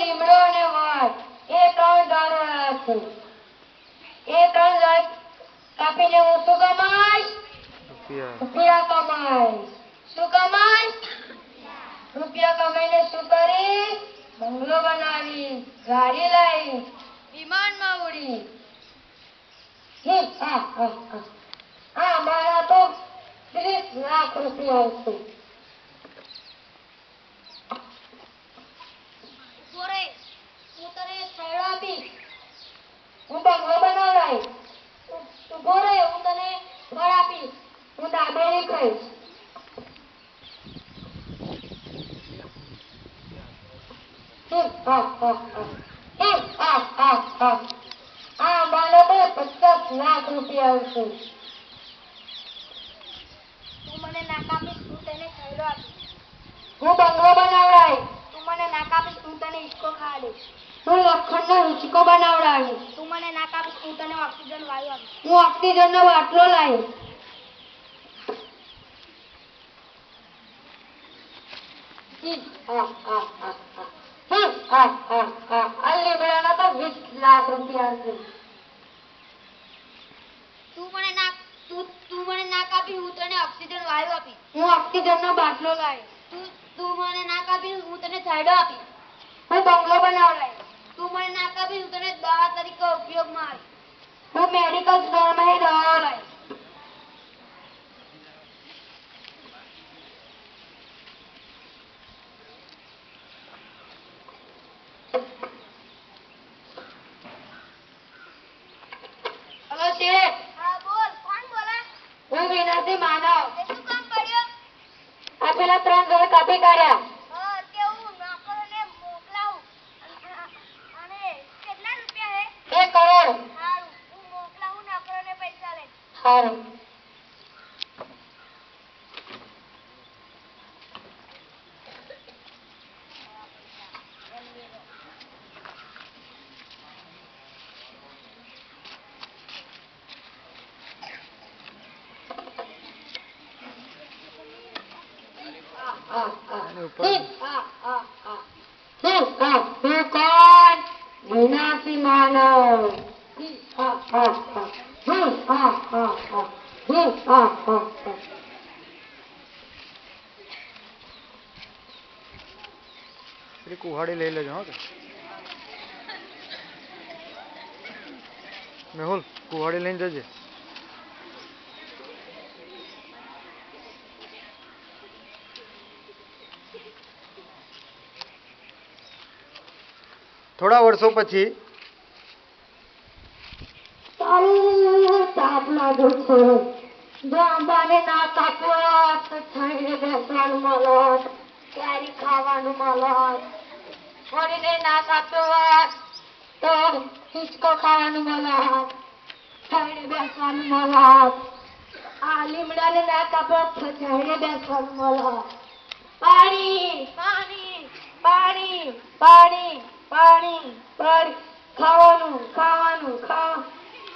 લીમડો અને એ ત્રણ જાનવર છે એ ત્રણ જાણ કાપીને હું શું કમાઈશ રૂપિયા કમાઈશ શું કમાઈશ રૂપિયા કમાઈને શું બંગલો બનાવીશ ગાડી લાવીશ વિમાનમાં ઉડીશ હી, હા, હા, હા. હા મારા તો ત્રીસ લાખ રૂપિયા છે ઊભો રહે. હું તને છેડો આપીશ હું બંગલો બનાવડાવીશ ઉ- ઊભો રહે હું તને ફળ આપીશ હું દાબેલી કહીશ હમ, હા, હા, હા. હમ, હા, હા, હા. આ તો પચાસ લાખ રૂપિયા આવશે તું મને ના કાપીશ હું તને હું બંગલો બનાવડાવીશ તું મને ના કાપીશ તને હું લોખંડનો હિંચકો બનાવડાવીશ તું મને ના કાપીશ હું તને ઓક્સિજન વાયુ આપીશ હું ઓક્સિજનનો બાટલો લાવીશ હમ, હા, હા, હા, હા. હા, તો 20 લાખ રૂપિયા છે તું મને ના તું તું મને ના કાપી હું તને ઓક્સિજન વાયુ આપી. હું ઓક્સિજનનો બાટલો લાવી તું તું મને ના કાપી હું તને છેડો આપીશ હું બંગલો લાવી તું મને ના કાપી હું તને દવા તરીકે ઉપયોગમાં આવી હું મેડિકલ સ્ટોરમાંથી દવા લાવીશ હલો શેઠ હા બોલ કોણ બોલે હું વિનાશી માનવ તે શું કામ પડ્યો આ પેલા ત્રણ ઘર કાપી કાઢ્યા. હા તે હું નોકરોને મોકલાવું. અને કેટલા રૂપિયા હે? બે કરોડ. સારું હું મોકલાવું નોકરોને પૈસા લઈ સારું એની ઉપર હું કોણ? વિનાશી માનવ કુહાડી લઈ લેજો હો મેહુલ કુહાડી લઈને જજે. બેસવાનું મળત કેરી ખાવાનું મળત ફરીને ના કાપ્યો હોત તો હિંચકો ખાવાનું મળત થઈને બેસવાનું મળત આ લીમડાને ના કાપો તો થઈને બેસવાનું મળત પાણી પાણી પાણી પાણી પાણી પાણી ખાવાનું ખાવાનું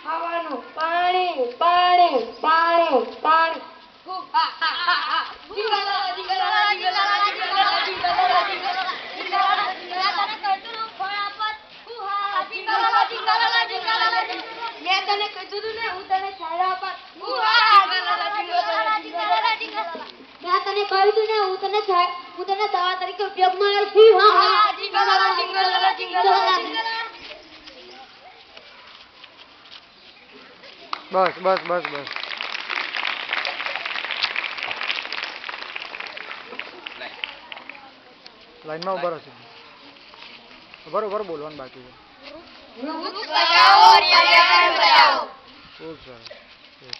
ખાવાનું પાણી પાણી પાણી પાણી. મેં તને કીધું તું ને હું તને છેડો આપત મેં તને કહ્યું તું ને હું તને હું તને દવા તરીકે ઉપયોગમાં આવીશ. બસ બસ બસ બસ. લાઈનમાં ઊભા રહો છો. ઊભા ઊભા બોલવાનું બાકી છે. ખૂબ સરસ.